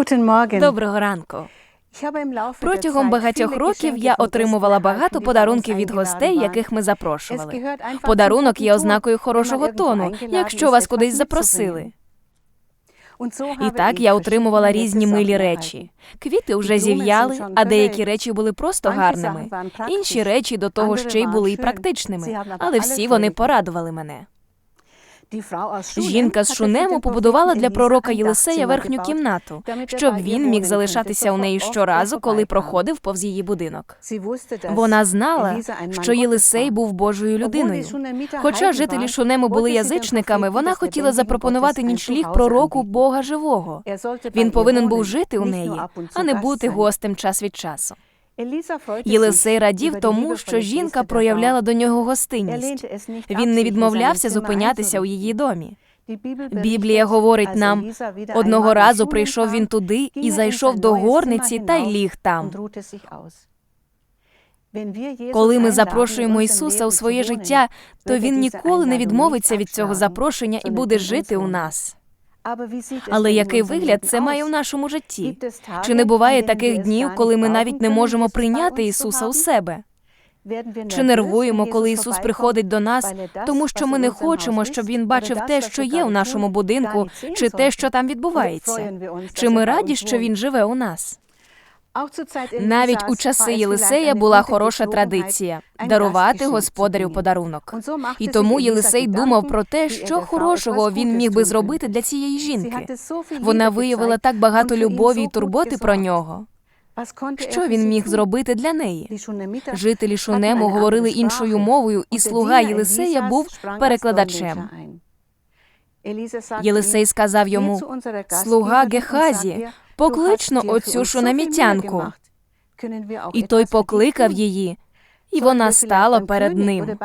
Guten Morgen. Доброго ранку. Протягом багатьох років я отримувала багато подарунків від гостей, яких ми запрошували. Подарунок є ознакою хорошого тону, якщо вас кудись запросили. І так я отримувала різні милі речі. Квіти вже зів'яли, а деякі речі були просто гарними. Інші речі до того ще й були schön. практичними, але всі вони порадували мене. Жінка з Шунему побудувала для пророка Єлисея верхню кімнату, щоб він міг залишатися у неї щоразу, коли проходив повз її будинок. Вона знала, що Єлисей був Божою людиною. Хоча жителі Шунему були язичниками, вона хотіла запропонувати нічліг пророку. Бога живого. Він повинен був жити у неї, а не бути гостем час від часу. Єлисей радів тому, що жінка проявляла до нього Er гостинність. Він не відмовлявся зупинятися у її домі. Біблія говорить нам, одного разу прийшов він туди і er зайшов до горниці та й ліг там. Коли ми запрошуємо Ісуса у своє життя, то er Він ніколи не відмовиться від цього запрошення і буде жити у нас. Але який вигляд це має aus? нашому житті? Чи не буває таких днів, коли ми навіть не можемо прийняти Ісуса у себе? Чи нервуємо, коли Ісус приходить до нас, er тому що ми не хочемо, щоб Він бачив те, що є у нашому будинку, чи те, що там відбувається? Чи ми er раді, що? Він живе у нас? Навіть у часи Єлисея була хороша традиція дарувати господарю подарунок. І тому Єлисей думав про те, er що хорошого він міг би зробити для цієї жінки. Вона виявила так багато любові gut турботи про нього. Er Що він міг зробити для неї? Жителі Шунему говорили іншою мовою, і слуга Єлисея був перекладачем. Єлисей сказав «Geh йому, «Слуга Гехазі, sag ihr, du поклич hast но dir für оцю шунамітянку». І той покликав її, і вона стала перед ним.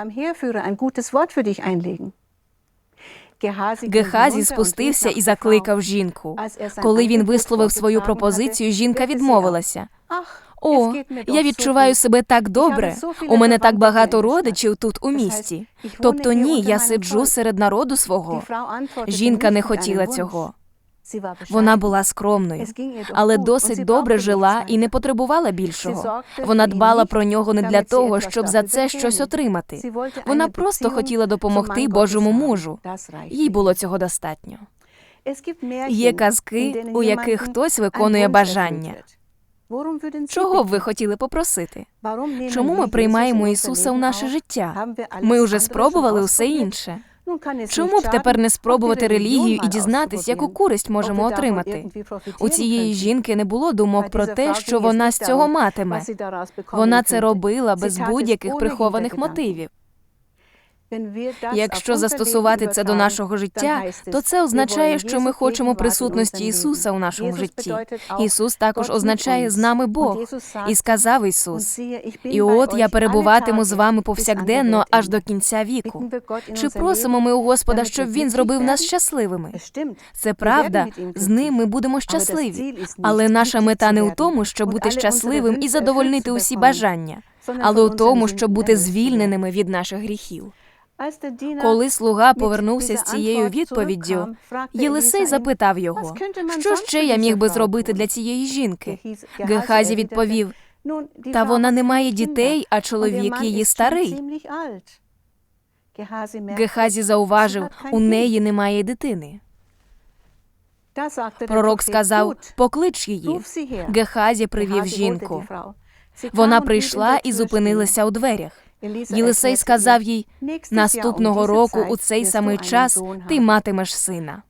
Гехазі спустився і закликав жінку. Коли він висловив свою пропозицію, жінка відмовилася. О, я відчуваю себе так добре. У мене так багато родичів тут у місті. Тобто ні, я сиджу серед народу свого. Жінка не хотіла цього. Вона була скромною, але досить добре жила і не потребувала більшого. Вона дбала про нього не для того, щоб за це щось отримати. Вона просто хотіла допомогти Божому мужу. Їй було цього достатньо. Є казки, у яких хтось виконує бажання. Чого б ви хотіли попросити? Чому ми приймаємо Ісуса у наше життя? Ми вже спробували усе інше. Чому б тепер не спробувати релігію і дізнатись, яку користь можемо отримати? У цієї жінки не було думок про те, що вона з цього матиме. Вона це робила без будь-яких прихованих мотивів. Якщо застосувати це до нашого життя, то це означає, що ми хочемо присутності Ісуса у нашому житті. Ісус також означає з нами Бог. І сказав Ісус: І от я перебуватиму з вами повсякденно аж до кінця віку. Чи просимо ми у Господа, щоб Він зробив нас щасливими? Це правда, з ним ми будемо щасливі. Але наша мета не у тому, щоб бути щасливим і задовольнити усі бажання, але у тому, щоб бути звільненими від наших гріхів. Коли слуга повернувся з цією відповіддю, Єлисей запитав його, що ще я міг би зробити для цієї жінки. Гехазі відповів: Та вона не має дітей, а чоловік її старий. Гехазі зауважив, у неї немає дитини. Пророк сказав: Поклич її. Гехазі привів жінку. Вона прийшла і зупинилася у дверях. Єлисей сказав їй: наступного року у цей самий час ти матимеш сина.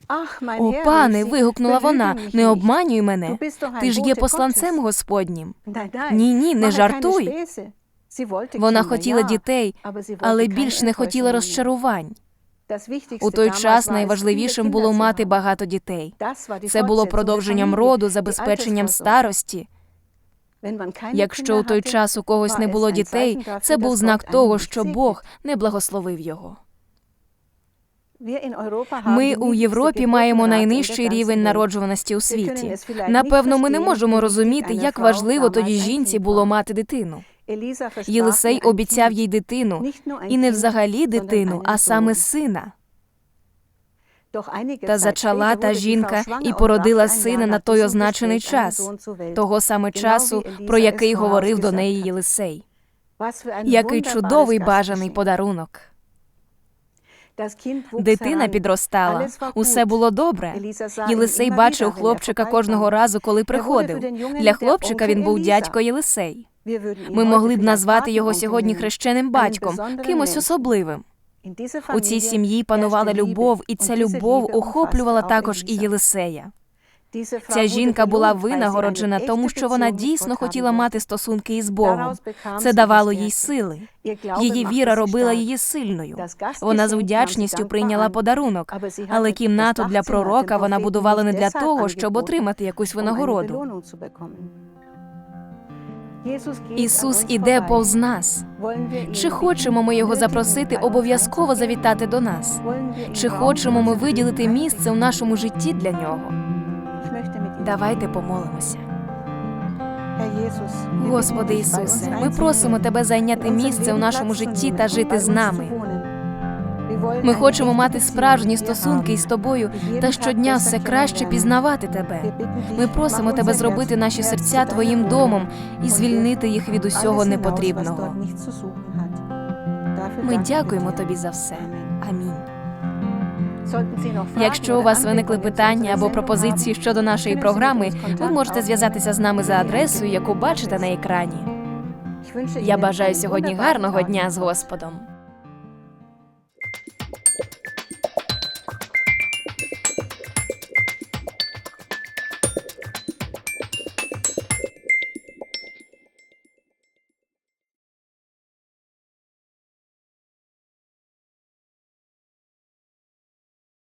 О, пане, вигукнула вона, не обманюй мене. Ти ж є посланцем Господнім. Ні, ні, не жартуй. Вона хотіла дітей, але більш не хотіла розчарувань. У той час найважливішим було мати багато дітей. Це було продовженням роду, забезпеченням старості. Якщо у той час у когось не було дітей, це був знак того, що Бог не благословив його. Ми у Європі маємо найнижчий рівень народжуваності у світі. Напевно, ми не можемо розуміти, як важливо тоді жінці було мати дитину. Єлисей обіцяв їй дитину, і не взагалі дитину, а саме сина. Та зачала та жінка і породила сина на той означений час, того саме часу, про який говорив до неї Єлисей. Який чудовий бажаний подарунок. Дитина підростала, усе було добре. Єлисей бачив хлопчика кожного разу, коли приходив. Для хлопчика він був дядько Єлисей. Ми могли б назвати його сьогодні хрещеним батьком, кимось особливим. У цій сім'ї панувала любов, і ця любов охоплювала також і Єлисея. Ця жінка була винагороджена, тому що вона дійсно хотіла мати стосунки із Богом. Це давало їй сили. Її віра робила її сильною. Вона з вдячністю прийняла подарунок, але кімнату для пророка вона будувала не для того, щоб отримати якусь винагороду. Ісус іде повз нас. Чи хочемо ми його запросити обов'язково завітати до нас? Чи хочемо ми виділити місце у нашому житті для нього? Давайте помолимося. Господи Ісусе, ми просимо Тебе зайняти місце у нашому житті та жити з нами. Ми хочемо мати справжні стосунки із тобою та щодня все краще пізнавати тебе. Ми просимо тебе зробити наші серця твоїм домом і звільнити їх від усього непотрібного. Ми дякуємо тобі за все. Амінь. Якщо у вас виникли питання або пропозиції щодо нашої програми, ви можете зв'язатися з нами за адресою, яку бачите на екрані. Я бажаю сьогодні гарного дня з Господом.